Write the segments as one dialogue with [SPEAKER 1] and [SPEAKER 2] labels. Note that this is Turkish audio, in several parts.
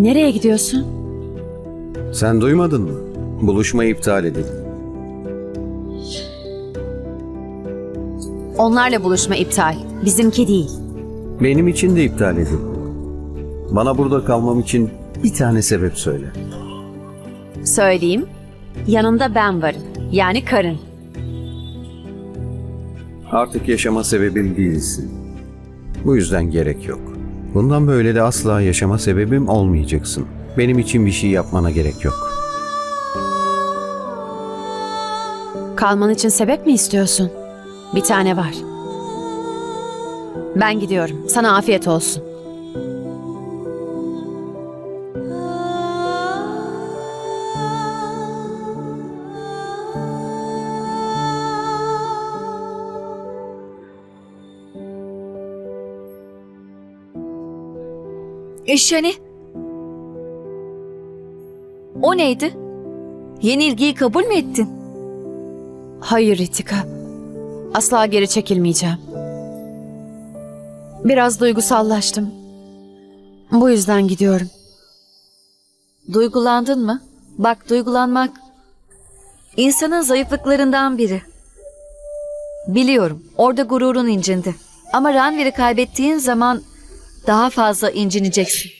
[SPEAKER 1] Nereye gidiyorsun?
[SPEAKER 2] Sen duymadın mı? Buluşma iptal edildi.
[SPEAKER 1] Onlarla buluşma iptal. Bizimki değil.
[SPEAKER 2] Benim için de iptal edildi. Bana burada kalmam için bir tane sebep söyle.
[SPEAKER 1] Söyleyeyim. Yanında ben varım. Yani karın.
[SPEAKER 2] Artık yaşama sebebim değilsin. Bu yüzden gerek yok. Bundan böyle de asla yaşama sebebim olmayacaksın. Benim için bir şey yapmana gerek yok.
[SPEAKER 1] Kalman için sebep mi istiyorsun? Bir tane var. Ben gidiyorum. Sana afiyet olsun.
[SPEAKER 3] Eşyani. O neydi? Yenilgiyi kabul mü ettin?
[SPEAKER 1] Hayır Ritika. Asla geri çekilmeyeceğim. Biraz duygusallaştım. Bu yüzden gidiyorum.
[SPEAKER 3] Duygulandın mı? Bak duygulanmak insanın zayıflıklarından biri. Biliyorum orada gururun incindi. Ama Ranvir'i kaybettiğin zaman daha fazla incineceksin.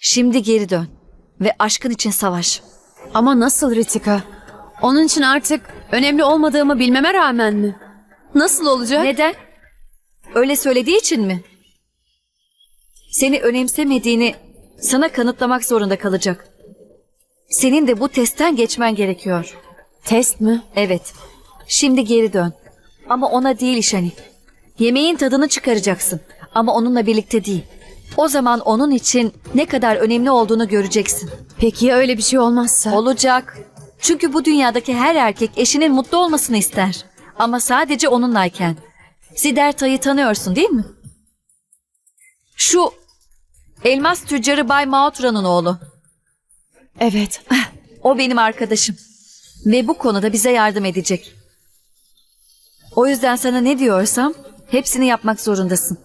[SPEAKER 3] Şimdi geri dön ve aşkın için savaş.
[SPEAKER 1] Ama nasıl Ritika? Onun için artık önemli olmadığımı bilmeme rağmen mi? Nasıl olacak?
[SPEAKER 3] Neden? Öyle söylediği için mi? Seni önemsemediğini sana kanıtlamak zorunda kalacak. Senin de bu testten geçmen gerekiyor.
[SPEAKER 1] Test mi?
[SPEAKER 3] Evet. Şimdi geri dön. Ama ona değil İşani. Yemeğin tadını çıkaracaksın. Ama onunla birlikte değil. O zaman onun için ne kadar önemli olduğunu göreceksin.
[SPEAKER 1] Peki ya öyle bir şey olmazsa?
[SPEAKER 3] Olacak. Çünkü bu dünyadaki her erkek eşinin mutlu olmasını ister. Ama sadece onunlayken. Siddhartha'yı tanıyorsun değil mi? Şu elmas tüccarı Bay Maotra'nın oğlu.
[SPEAKER 1] evet.
[SPEAKER 3] O benim arkadaşım. Ve bu konuda bize yardım edecek. O yüzden sana ne diyorsam hepsini yapmak zorundasın.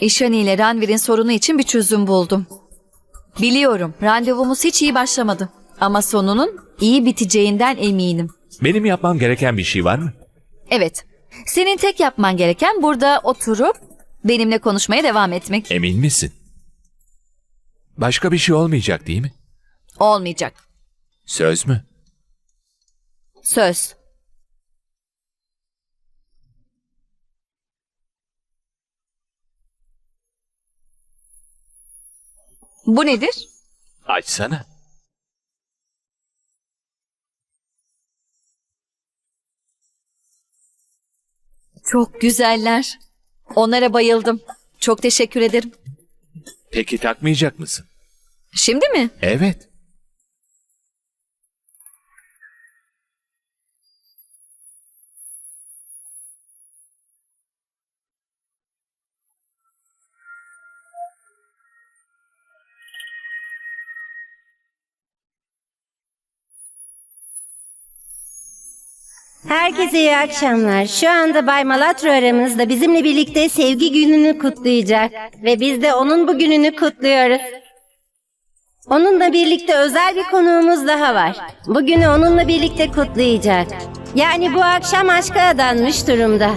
[SPEAKER 3] İşani ile Ranvir'in sorunu için bir çözüm buldum. Biliyorum randevumuz hiç iyi başlamadı. Ama sonunun iyi biteceğinden eminim.
[SPEAKER 4] Benim yapmam gereken bir şey var mı?
[SPEAKER 3] Evet. Senin tek yapman gereken burada oturup benimle konuşmaya devam etmek.
[SPEAKER 4] Emin misin? Başka bir şey olmayacak değil mi?
[SPEAKER 3] Olmayacak.
[SPEAKER 4] Söz mü?
[SPEAKER 3] Söz. Bu nedir?
[SPEAKER 4] Açsana.
[SPEAKER 3] Çok güzeller. Onlara bayıldım. Çok teşekkür ederim.
[SPEAKER 4] Peki takmayacak mısın?
[SPEAKER 3] Şimdi mi?
[SPEAKER 4] Evet.
[SPEAKER 5] Herkese iyi akşamlar. Şu anda Bay Malatro aramızda bizimle birlikte sevgi gününü kutlayacak. Ve biz de onun bu gününü kutluyoruz. Onunla birlikte özel bir konuğumuz daha var. Bugünü onunla birlikte kutlayacak. Yani bu akşam aşka adanmış durumda.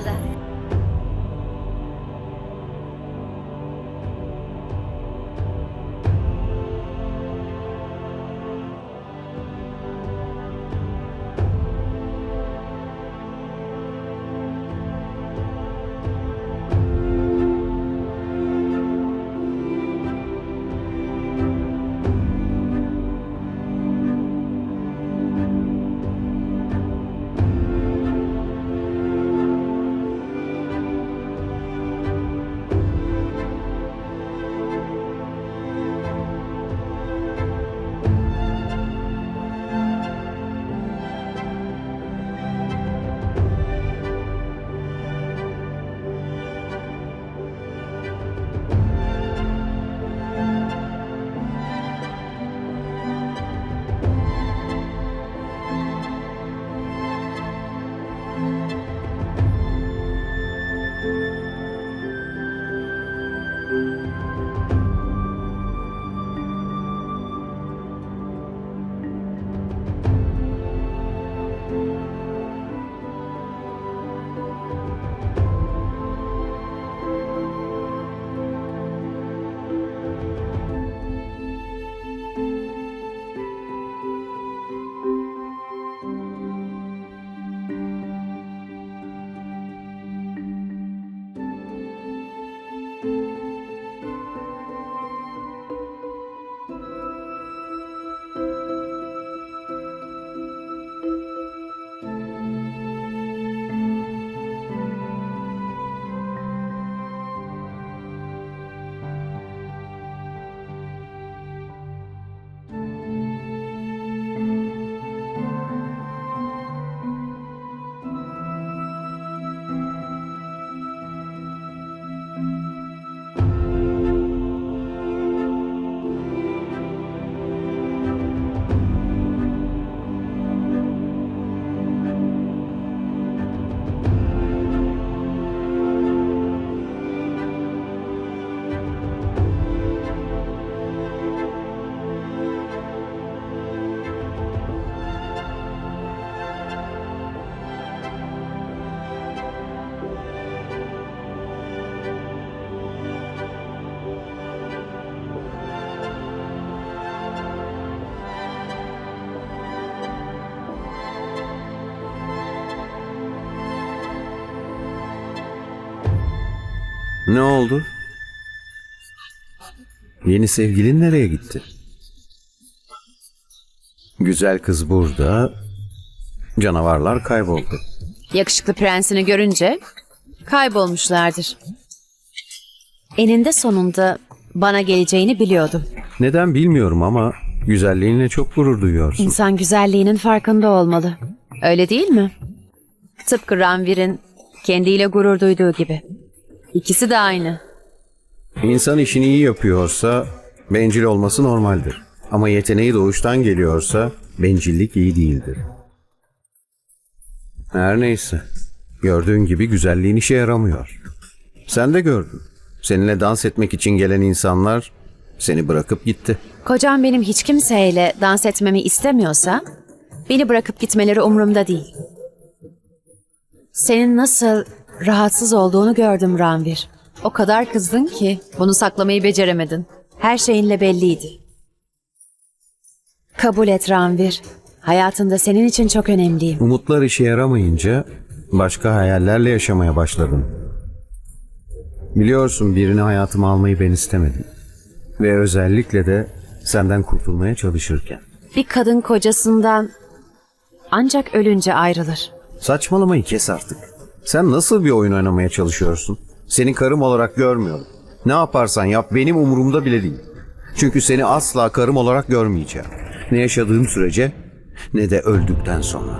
[SPEAKER 2] Ne oldu? Yeni sevgilin nereye gitti? Güzel kız burada. Canavarlar kayboldu.
[SPEAKER 1] Yakışıklı prensini görünce kaybolmuşlardır. Eninde sonunda bana geleceğini biliyordum.
[SPEAKER 2] Neden bilmiyorum ama güzelliğinle çok gurur duyuyorsun.
[SPEAKER 1] İnsan güzelliğinin farkında olmalı. Öyle değil mi? Tıpkı Ranvir'in kendiyle gurur duyduğu gibi. İkisi de aynı.
[SPEAKER 2] İnsan işini iyi yapıyorsa bencil olması normaldir. Ama yeteneği doğuştan geliyorsa bencillik iyi değildir. Her neyse. Gördüğün gibi güzelliğin işe yaramıyor. Sen de gördün. Seninle dans etmek için gelen insanlar seni bırakıp gitti.
[SPEAKER 1] Kocam benim hiç kimseyle dans etmemi istemiyorsa beni bırakıp gitmeleri umurumda değil. Senin nasıl rahatsız olduğunu gördüm Ranvir. O kadar kızdın ki bunu saklamayı beceremedin. Her şeyinle belliydi. Kabul et Ranvir. Hayatında senin için çok önemliyim.
[SPEAKER 2] Umutlar işe yaramayınca başka hayallerle yaşamaya başladın. Biliyorsun birini hayatıma almayı ben istemedim. Ve özellikle de senden kurtulmaya çalışırken.
[SPEAKER 1] Bir kadın kocasından ancak ölünce ayrılır.
[SPEAKER 2] Saçmalamayı kes artık. Sen nasıl bir oyun oynamaya çalışıyorsun? Seni karım olarak görmüyorum. Ne yaparsan yap benim umurumda bile değil. Çünkü seni asla karım olarak görmeyeceğim. Ne yaşadığım sürece ne de öldükten sonra.